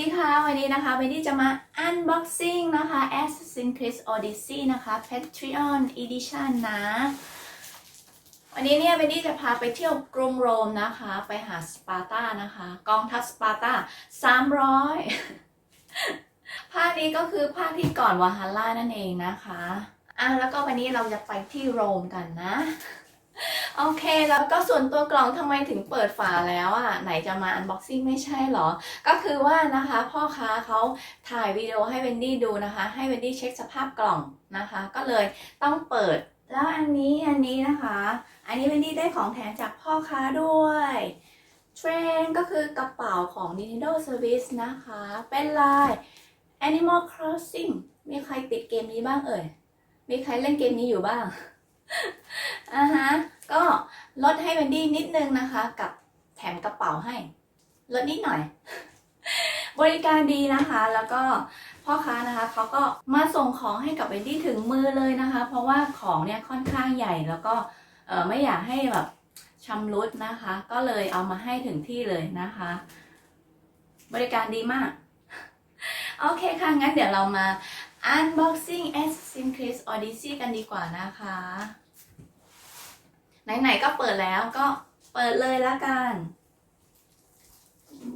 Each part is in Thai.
ดีค่ะ วันนี้นะคะวันนี้จะมา unboxing นะคะ Assassin's Creed Odyssey นะคะ Patreon Edition นะ วันนี้เนี่ยเวนดี้จะพาไปเที่ยวกรุงโรมนะคะ ไปหาสปาร์ตานะคะ กองทัพสปาร์ตา300 ภาคนี้ก็คือภาคที่ก่อนวาฮาร่านั่นเองนะคะ อะแล้วก็วันนี้เราจะไปที่โรมกันนะ โอเคแล้วก็ส่วนตัวกล่องทำไมถึงเปิดฝาแล้วอะไหนจะมา unboxing ไม่ใช่เหรอ ก็คือว่านะคะพ่อค้าเขาถ่ายวิดีโอให้เวนดี้ดูนะคะ ให้เวนดี้เช็คสภาพกล่องนะคะ ก็เลยต้องเปิดแล้วอันนี้อันนี้นะคะ อันนี้เวนดี้ได้ของแถมจากพ่อค้าด้วยเทรนก็คือกระเป๋าของ Nintendo Service นะคะ เป็นลาย Animal Crossing มีใครติดเกมนี้บ้างเอ่ย มีใครเล่นเกมนี้อยู่บ้าง อ่าฮะ ก็ลดให้เวนดี้นิดนึงนะคะ กับแถมกระเป๋าให้ ลดนิดหน่อย บริการดีนะคะ แล้วก็พ่อค้านะคะเขาก็มาส่งของให้กับเวนดี้ถึงมือเลยนะคะ เพราะว่าของเนี่ยค่อนข้างใหญ่แล้วก็เไม่อยากให้แบบชำรุดนะคะ ก็เลยเอามาให้ถึงที่เลยนะคะ บริการดีมาก โอเคค่ะ งั้นเดี๋ยวเรามา unboxing Assassin's Creed Odyssey กันดีกว่านะคะ ไหนๆก็เปิดแล้วก็เปิดเลยละกัน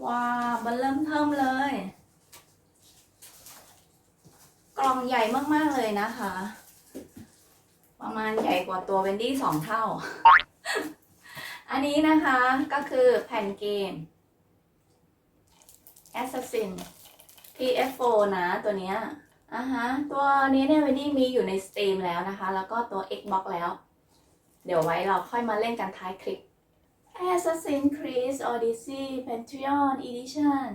ว้าวมันเริ่มเทิมเลย กล่องใหญ่มากๆเลยนะคะ ประมาณใหญ่กว่าตัวเวนดี้สองเท่า อันนี้นะคะก็คือแผ่นเกม Assassin PS4 นะตัวเนี้ยอะฮะ ตัวนี้เนี่ยเวนดี้มีอยู่ใน Steam แล้วนะคะ แล้วก็ตัว Xbox แล้ว เดี๋ยวไว้เราค่อยมาเล่นกันท้ายคลิป Assassin's Creed Odyssey Patreon Edition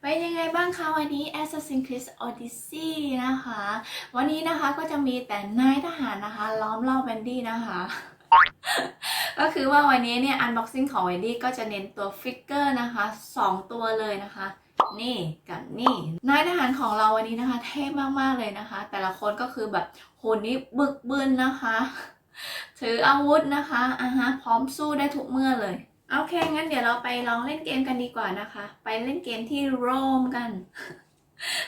เป็นยังไงบ้างคะวันนี้ Assassin's Creed Odyssey นะคะ วันนี้นะคะก็จะมีแต่นายทหารนะคะ ล้อมรอบแวนดี้นะคะก็คือว่าวันนี้เนี่ย unboxing ของแวนดี้ก็จะเน้นตัวฟิกเกอร์นะคะ 2 ตัวเลยนะคะ นี่กับนี่นายทหารของเราวันนี้นะคะ เท่มากๆเลยนะคะ แต่ละคนก็คือแบบหุ่นนี้บึกบึนนะคะ ถืออาวุธนะคะอ่าฮะพร้อมสู้ได้ทุกเมื่อเลย โอเค งั้นเดี๋ยวเราไปลองเล่นเกมกันดีกว่านะคะ ไปเล่นเกมที่โรมกัน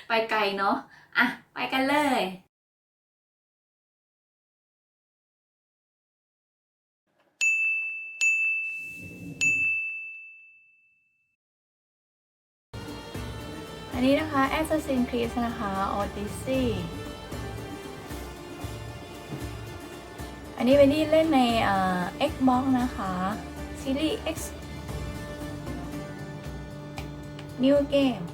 ไปไกลเนาะ อะ ไปกันเลย อันนี้นะคะ Assassin's Creed นะคะ Odyssey อันนี้เป็นที่เล่นในเอ่อ Xbox นะคะ Series X New Game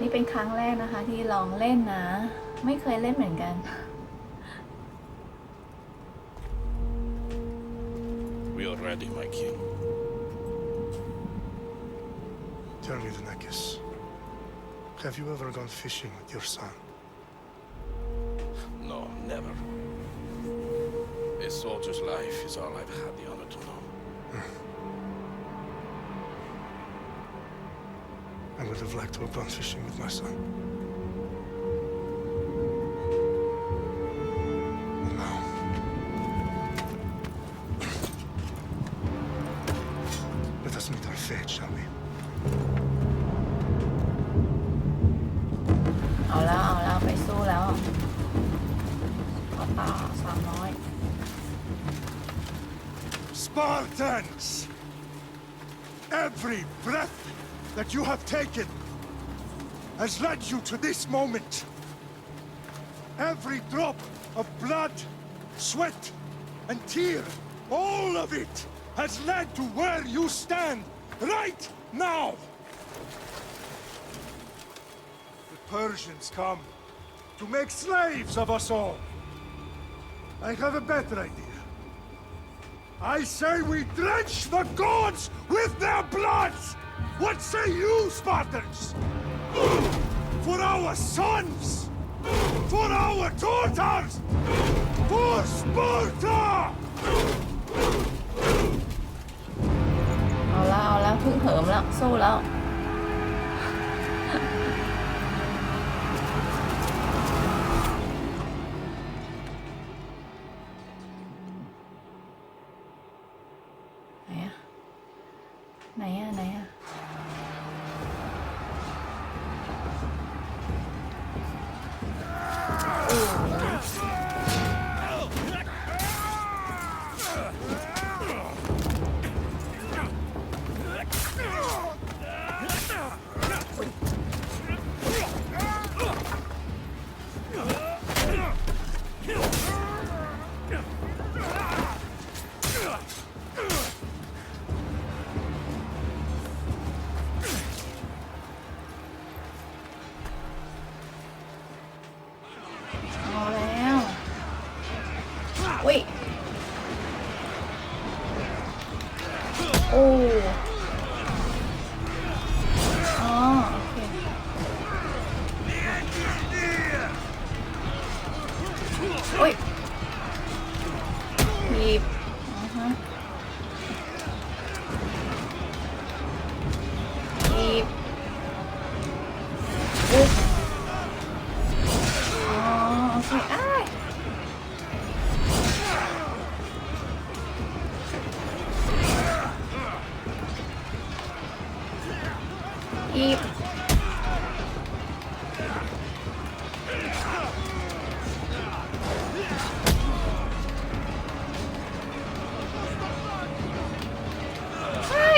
นี่เป็นครั้งแรกนะคะที่ลองเล่นนะ ไม่เคยเล่นเหมือนกัน We are ready, my king. Tell me, Dunakis, have you ever gone fishing with your son? No, never. A soldier's life is all I've had the honor to know. Hmm. I would have liked to have gone fishing with my son. But now. Let us meet our fate, shall we? สามร้อย Spartans! Every breath that you have taken has led you to this moment. Every drop of blood, sweat, and tear, all of it has led to where you stand right now. The Persians come to make slaves of us all. I have a better idea. I say we drench the gods with their bloods! What say you, Spartans? For our sons! For our daughters! For Sparta! เอาแล้ว เอาแล้วพึ่งเหิมแล้ว สู้แล้ว โ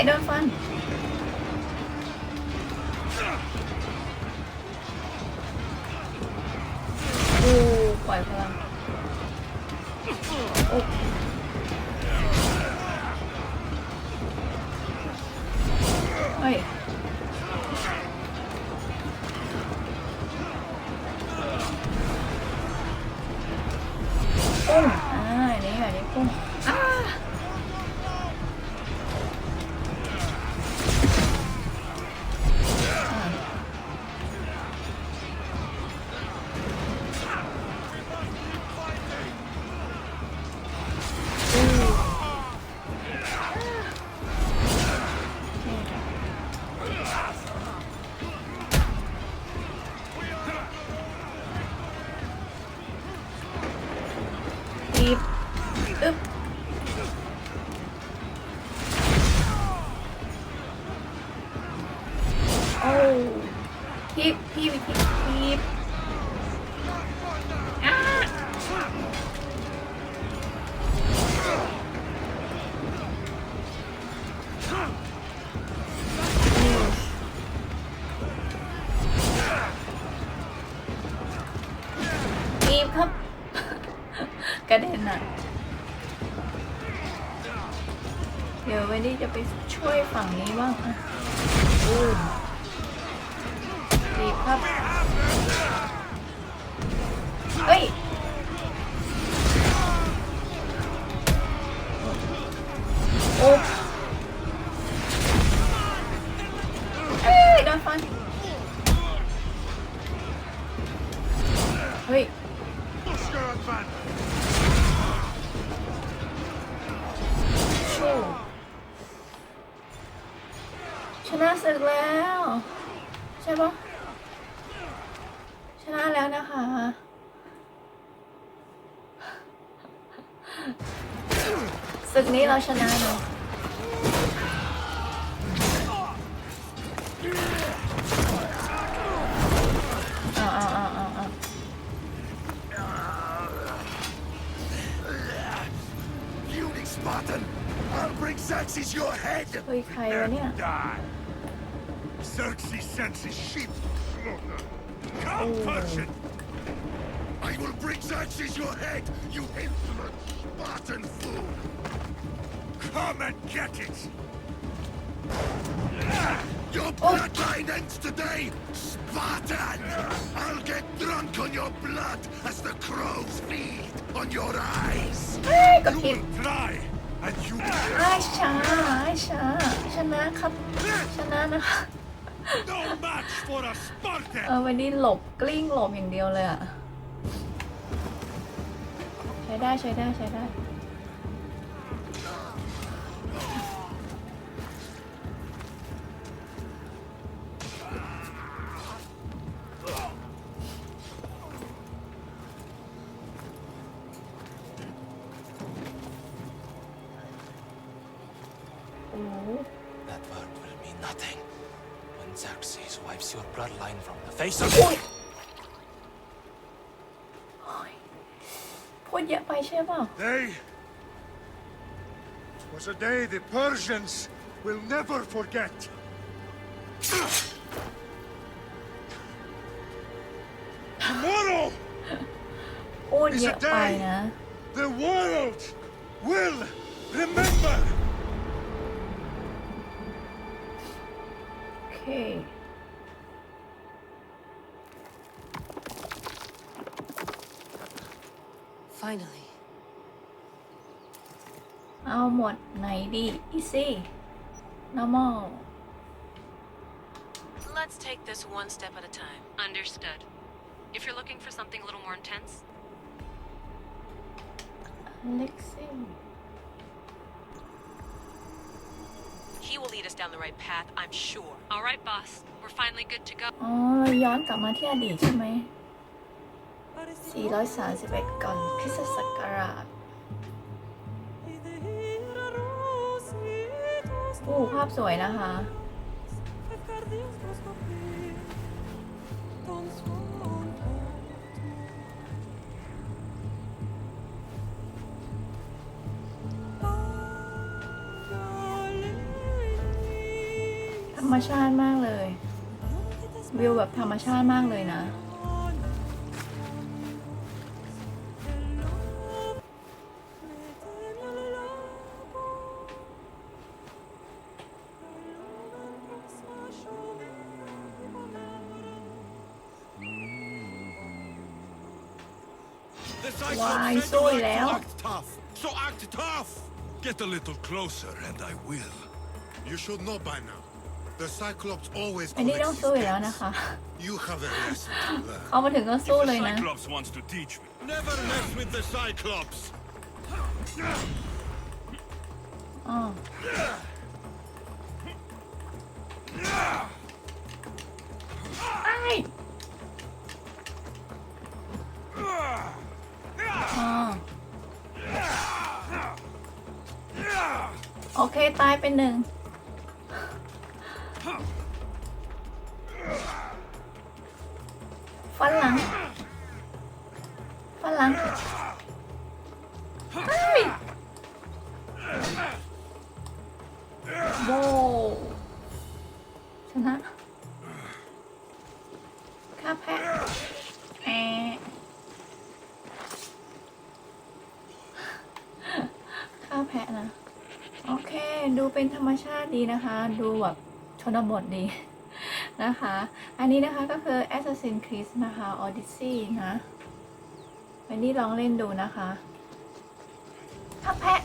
ใช่โด ไปช่วยฝั่งนี้บ้างอะอืมดีครับ เฮ้ย โอ้เอ้ยโดนฟันเฮ้ย ช่ปะชนะแล้วนะคะศึกนี้เราชนะเนาะเอาเอาเอาเอาเอา Puny Spartan! I'll bring Xerxes your head! เฮ้ยใครวะเนี่ย Die! Xerxes sends his sheep slaughter. Come, Persian! I will bring Xerxes your head, you insolent Spartan fool! Come and get it! Your bloodline ends today, Spartan! I'll get drunk on your blood as the crows feed on your eyes! เฮ้ยกด You ผิด will try, and you ไอ้ช้าไอ้ช้า ชนะครับ ชนะนะคะ เออวันนี้หลบกลิ้งหลบอย่างเดียวเลยอะใช้ได้ใช้ได้ใช้ได้ ใช่เปล่า They was a day the Persians will never forget. Tomorrow, พูดเยอะไปนะ the world will remember. ไหนดี easy normal Let's take this one step at a time. Understood. If you're looking for something a little more intense, Lexi he will lead us down the right path, I'm sure. All right, boss. We're finally good to go. อ๋อเราย้อนกลับมาที่อดีตใช่ไหม 431 ก่อนคริสตศักราช อู้ภาพสวยนะคะ ธรรมชาติมากเลย วิวแบบธรรมชาติมากเลยนะ Get a little closer and I will. You should know by now. The Cyclops always อันนี้ต้อง collects สู้ his อยู่แล้ว debts. นะคะ You have a lesson to learn. เขามาถึงก็สู้เลยนะ Cyclops wants to teach me. Never mess with the Cyclops! อ๋อ ตายเป็นหนึ่งฟันหลังฟันหลังเฮ้ยโว้ชนะข้าแพะแอะข้าแพะนะ ดูเป็นธรรมชาติดีนะคะ ดูแบบชนบทดีนะคะ อันนี้นะคะก็คือ Assassin's Creed นะคะ Odyssey นะวันนี้ลองเล่นดูนะคะข้าแพะ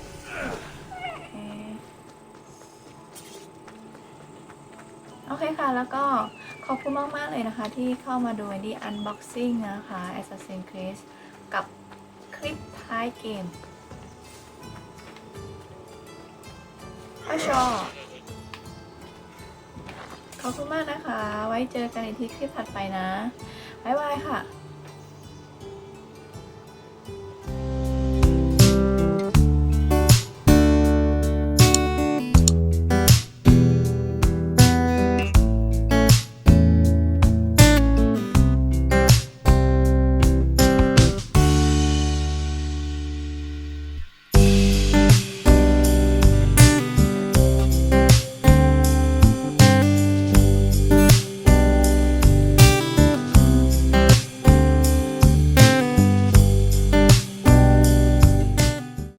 โอเคค่ะ แล้วก็ขอบคุณมาก ๆ เลยนะคะ ที่เข้ามาดูวันนี้ unboxing นะคะ Assassin's Creed กับคลิปท้ายเกม ป้าชอบขอบคุณมากนะคะ ไว้เจอกันในที่คลิปถัดไปนะ บ๊ายบายค่ะ